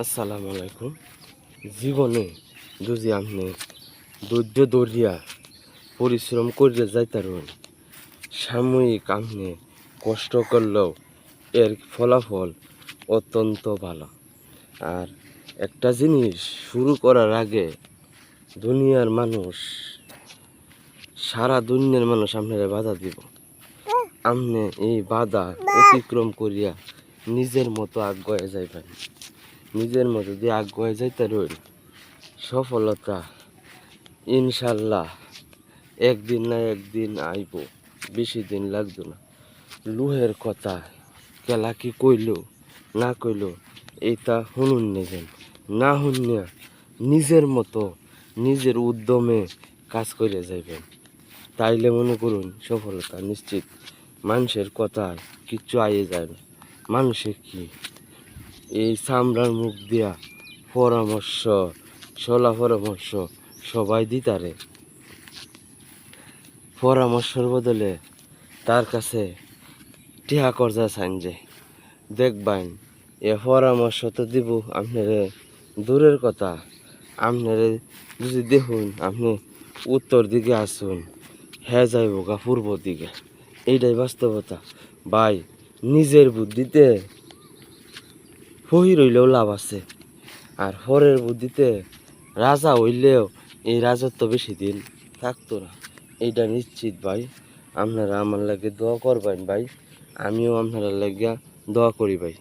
আসসালামু আলাইকুম। জীবনে যদি আপনি ধৈর্য দরিয়া পরিশ্রম করে যাইতারুন, সাময়িক আপনি কষ্ট করলেও এর ফলাফল অত্যন্ত ভালো। আর একটা জিনিস শুরু করার আগে দুনিয়ার মানুষ, সারা দুনিয়ার মানুষ আপনারা বাধা দিব। আপনি এই বাধা অতিক্রম করিয়া নিজের মতো আগ্রহে যাইবেন। নিজের মতো দিয়ে আগ্রহে যাইতে রইল। সফলতা, ইনশাল্লাহ, একদিন না একদিন আইব, বেশি দিন লাগতো না। লুহের কথা কেলা কি কইল, না কইল, এইটা শুনুন নেবেন না শুনিয়া নিজের মতো নিজের উদ্যমে কাজ করে যাইবেন। তাইলে মনে করুন, সফলতা নিশ্চিত। মানুষের কথায় কিচ্ছু আইয়ে যায় না। মানুষে কি এই চামড়ার মুখ দিয়া পরামর্শ, সলা পরামর্শ সবাই দিতারে। পরামর্শের বদলে তার কাছে টিহা করজা চাইন যে দেখবেন এ পরামর্শ তো দিব আপনারে দূরের কথা। আপনারে যদি দেখুন, আপনি উত্তর দিকে আসুন হ্যাঁ যাইব গা পূর্ব দিকে। এইটাই বাস্তবতা। ভাই, নিজের বুদ্ধিতে ফহি রইলেও লাভ আছে। আর হরের বুদ্ধিতে রাজা হইলেও এই রাজত্ব বেশি দিন থাকতো না। এইটা নিশ্চিত ভাই। আপনারা আমার লাগে দোয়া করবেন ভাই। আমিও আপনারা লাগিয়া দোয়া করি ভাই।